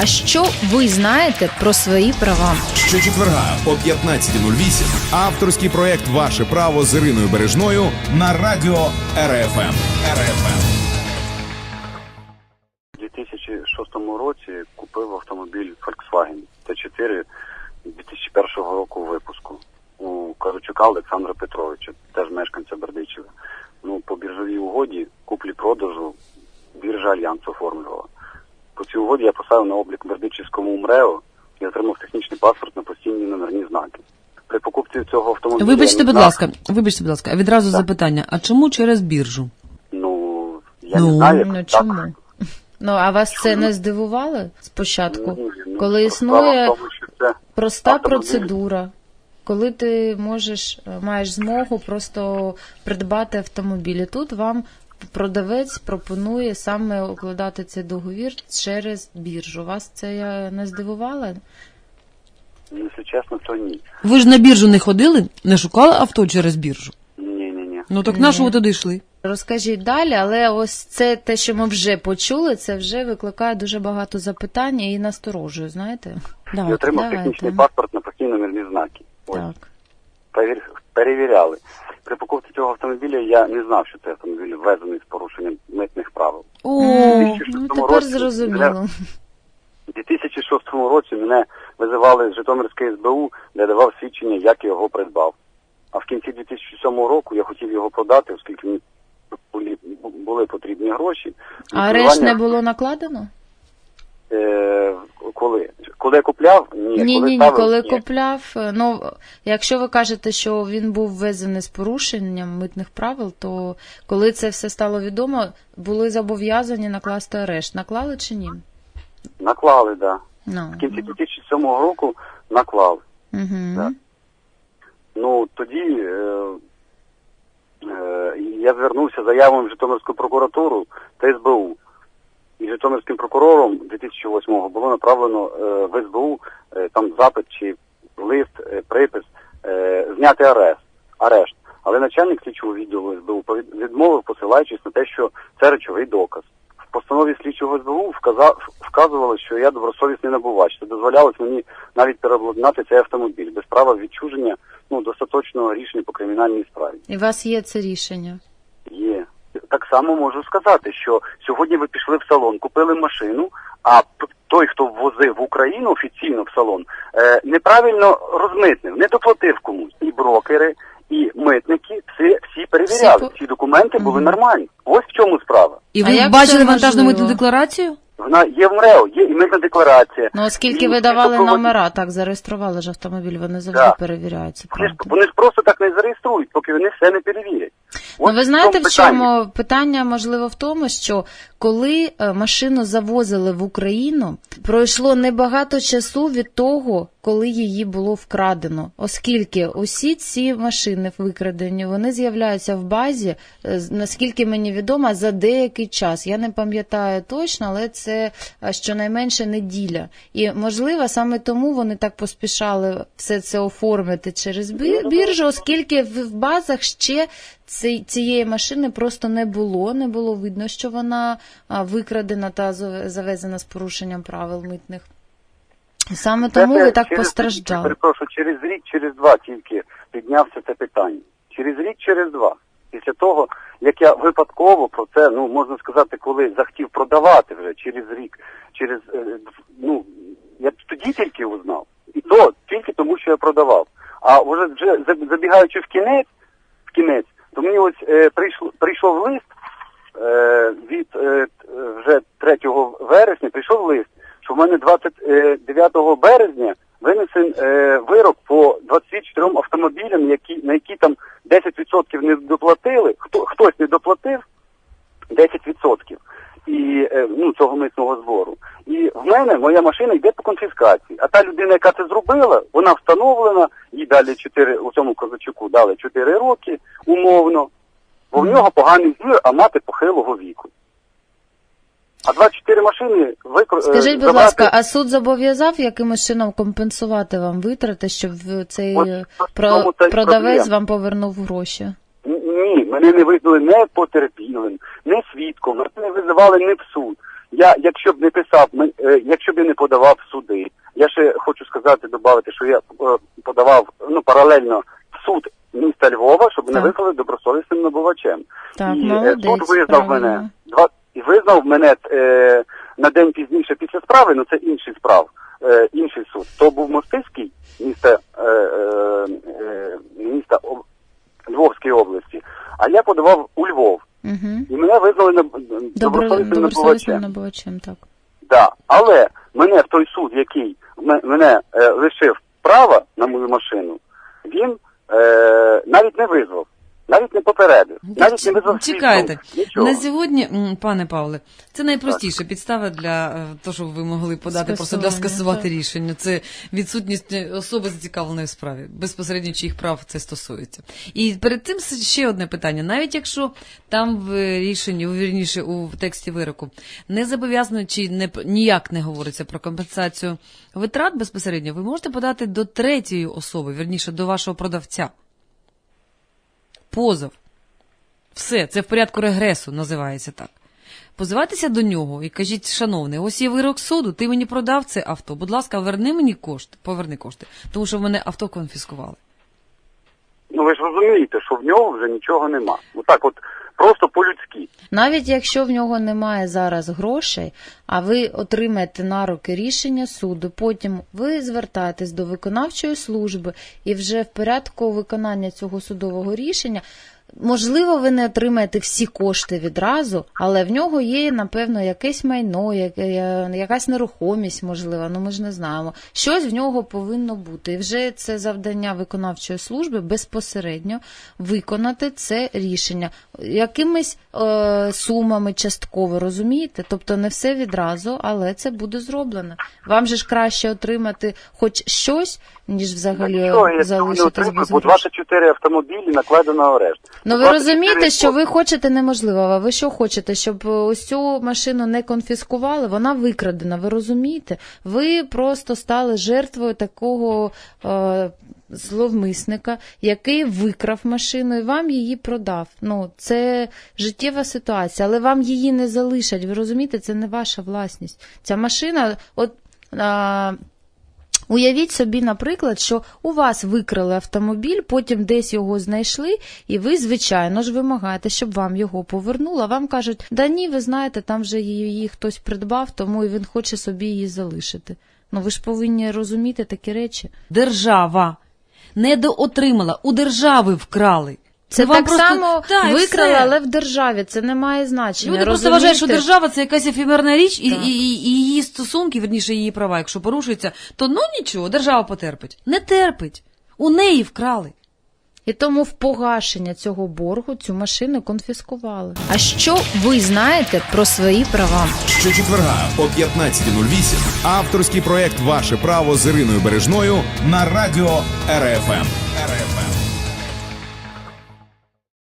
А що ви знаєте про свої права? Щочетверга о 15.08 авторський проект Ваше право з Іриною Бережною на радіо РФМ. РФМ. У 2006 році купив автомобіль Volkswagen Т4 2001 року випуску у Каручука Олександра Отримав технічний паспорт на постійні номерні знаки. При покупці цього автомобіля... Вибачте, будь ласка, вибачте, будь ласка, а відразу запитання: а чому через біржу? Ну, я Ну, не знаю, як Ну так. чому? Ну а вас це не здивувало спочатку? Ні, ну, Коли існує тому, що це проста автомобіль. процедура, коли ти можеш е, маєш змогу просто придбати автомобіль. І тут вам продавець пропонує саме укладати цей договір через біржу. Вас це не здивувало? Ну, Якщо чесно, то ні. Ви ж на біржу не ходили, не шукали авто через біржу. Ні, ні, ні. Ну так на що ви туди йшли? Розкажіть далі, але ось це те, що ми вже почули, це вже викликає дуже багато запитань і насторожує, знаєте? І отримав давайте. технічний паспорт на постійні номерні знаки. Ось, Так. перевір- перевіряли. При покупці цього автомобіля я не знав, що цей автомобіль ввезений з порушенням митних правил. О, Ну, тепер році зрозуміло. У 2006 році мене визивали з Житомирської СБУ, де давав свідчення, як я його придбав. А в кінці 2007 року я хотів його продати, оскільки мені були, потрібні гроші. А арешт не було накладено? Е, коли? Коли купляв? Ні, Ні, ні, ні, ставив? коли Ні. купляв. е, Ну, якщо ви кажете, що він був ввезений з порушенням митних правил, то коли це все стало відомо, були зобов'язані накласти арешт. Наклали чи ні? Наклали, так. Да. Ну, В кінці 2007 року наклав. угу. Так. Ну тоді е, е, я звернувся заявою в Житомирську прокуратуру та СБУ. І Житомирським прокурором 2008-го було направлено е, в СБУ е, там запит чи лист, е, припис зняти арешт. арешт. Але начальник слідчого відділу СБУ відмовив, посилаючись на те, що це речовий доказ. В постанові слідчого СБУ вказа, вказувало, що я добросовісний набувач. Це дозволялось мені навіть переобладнати цей автомобіль без права відчуження ну, достаточного рішення по кримінальній справі. І у вас є це рішення. Так само можу сказати, що сьогодні ви пішли в салон, купили машину, а той, хто ввозив в Україну офіційно в салон, е, неправильно розмитнив, не доплатив комусь. І брокери, і митники всі, всі перевіряли. Всі Ці документи були нормальні. Ось в чому справа. І ви як бачили вантажну митну декларацію? Вона є в МРЕО, є і митна декларація. Ну, оскільки І ви давали супроводні- номера, так, зареєстрували ж автомобіль, вони завжди Так. перевіряються, Вони ж, правда. вони ж просто так не зареєструють, поки вони все не перевірять. Ну, ви знаєте, в в чому питання можливо в тому, що коли е, машину завозили в Україну, пройшло небагато часу від того, коли її було вкрадено, оскільки усі ці машини викрадені, вони з'являються в базі, е, наскільки мені відомо, за деякий час. Я не пам'ятаю точно, але це е, щонайменше неділя. І можливо, саме тому вони так поспішали все це оформити через біржу, оскільки в в базах ще цієї машини просто не було. Не було видно, що вона викрадена та завезена з порушенням правил митних. Саме Це тому ви так через- постраждали. Перепрошую, через рік, через два тільки піднявся це питання. Через рік, через два. Після того, як я випадково про це, ну можна сказати, коли захотів продавати вже через рік, через е, ну я тоді тільки узнав. І то тільки тому, що я продавав. А вже вже забігаючи в кінець, в кінець, то мені ось е, прийшло прийшов лист е, від е, вже 3 вересня прийшов лист, мене 29 березня винесен е, вирок по 24 автомобілям, які, на які там 10% не доплатили, хто, хтось не доплатив 10% і, е, ну, цього митного збору. І в мене моя машина йде по конфіскації. А та людина, яка це зробила, вона встановлена, їй далі 4, у цьому козачуку дали 4 роки умовно, бо в нього поганий зір, а мати похилого віку. А 24 машини викр... е, Скажіть, будь забрати- ласка, а суд зобов'язав якимось чином компенсувати вам витрати, щоб в- цей От е, про- продавець вам повернув гроші? Ні, мене не визнали не потерпілим, не свідком, мене не визивали не в суд. Я, якщо б не писав, е, якщо б я не подавав в суди, я ще хочу сказати, додати, що я подавав ну паралельно в суд міста Львова, щоб мене визнали добросовісним набувачем. Так, і молодець, суд визнав правильно. мене два і визнав мене е, на день пізніше після справи, ну це інший справ, е, інший суд. То був Мостиський міста, е, е, е, міста Об- Львовської області, а я подавав у Львов. Угу. І мене визнали на добросовісним добросовісним набувачем. набувачем, так. Да. Але мене в той суд, який мене е, лишив права на мою машину, він е, навіть не визвав, навіть не попередив, навіть не визвав Чекайте. Нічого. На сьогодні, пане Павле, це найпростіша підстава для е, того, щоб ви могли подати просто для скасувати так. рішення. Це відсутність е, особи зацікавленої в справі. Безпосередньо чиїх прав це стосується. І перед тим с- ще одне питання. Навіть якщо там в рішенні, вірніше у тексті вироку, не зобов'язано чи не п- ніяк не говориться про компенсацію витрат безпосередньо, ви можете подати до третьої особи, вірніше до вашого продавця. Позов. Все, це в порядку регресу називається так. Позивайтеся до нього і кажіть, шановний, ось є вирок суду, ти мені продав це авто. Будь ласка, верни мені кошти, поверни кошти, тому що в мене авто конфіскували. Ну ви ж розумієте, що в нього вже нічого нема. Отак от просто по-людськи. Навіть якщо в нього немає зараз грошей, а ви отримаєте на руки рішення суду, потім ви звертаєтесь до виконавчої служби і вже в порядку виконання цього судового рішення. Можливо, ви не отримаєте всі кошти відразу, але в нього є, напевно, якесь майно, яке- якась нерухомість, можливо, ну ми ж не знаємо. Щось в нього повинно бути. І вже це завдання виконавчої служби безпосередньо виконати це рішення якимись е, сумами частково, розумієте? Тобто не все відразу, але це буде зроблено. Вам же ж краще отримати хоч щось, ніж взагалі залишитись без грошей. 24 автомобілі накладено арешт. Ну ви розумієте, що ви хочете неможливого. Ви що хочете, щоб е, ось цю машину не конфіскували? Вона викрадена. Ви розумієте? Ви просто стали жертвою такого е, зловмисника, який викрав машину і вам її продав. Ну це життєва ситуація, але вам її не залишать. Ви розумієте, це не ваша власність. Ця машина, от. А, Уявіть собі, наприклад, що у вас викрали автомобіль, потім десь його знайшли, і ви, звичайно ж, вимагаєте, щоб вам його повернули. Вам кажуть, да ні, ви знаєте, там вже її хтось придбав, тому і він хоче собі її залишити. Ну ви ж повинні розуміти такі речі. Держава недоотримала, у держави вкрали. Це Ну, вам так просто- само Та, і викрали, все. але в державі це не має значення. Люди просто розумієте? вважають, що держава це якась ефемерна річ, і, Так. і, і, і її стосунки, верніше її права, якщо порушуються, то ну нічого, держава потерпить. Не терпить. У неї вкрали. І тому в погашення цього боргу цю машину конфіскували. А що ви знаєте про свої права? Щочетверга о 15.08 авторський проект Ваше право з Іриною Бережною на радіо РФМ. РФМ.